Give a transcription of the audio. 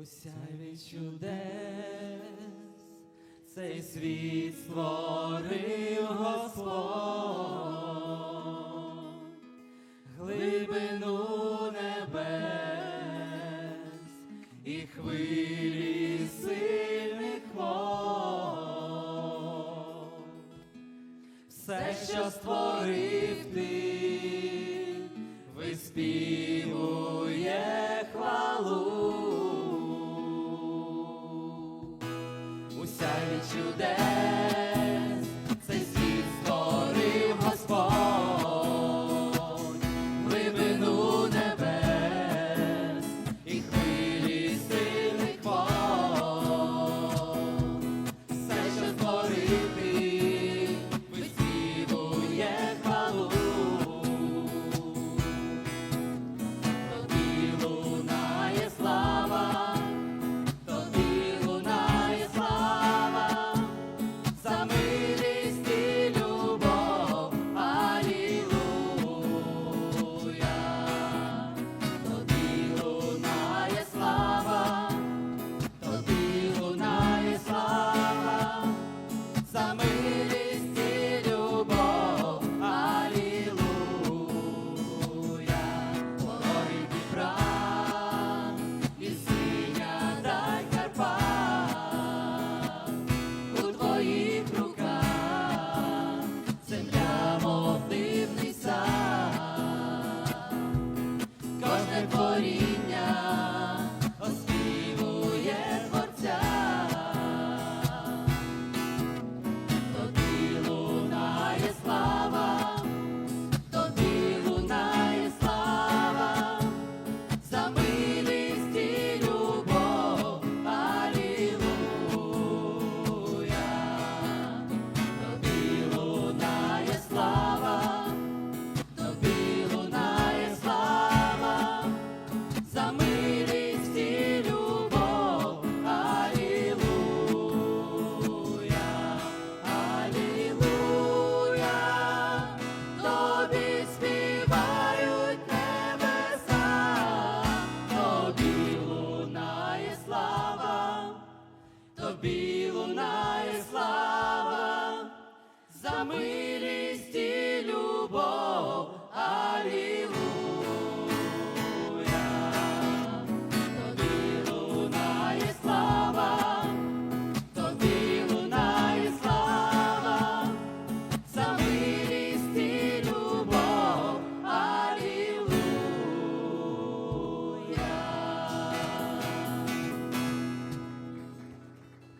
у сяйві чудес, цей світ створив Господь, глибину небес і хвилі сильних вод. Все, що створив ти, you there. тобі лунає слава за мир.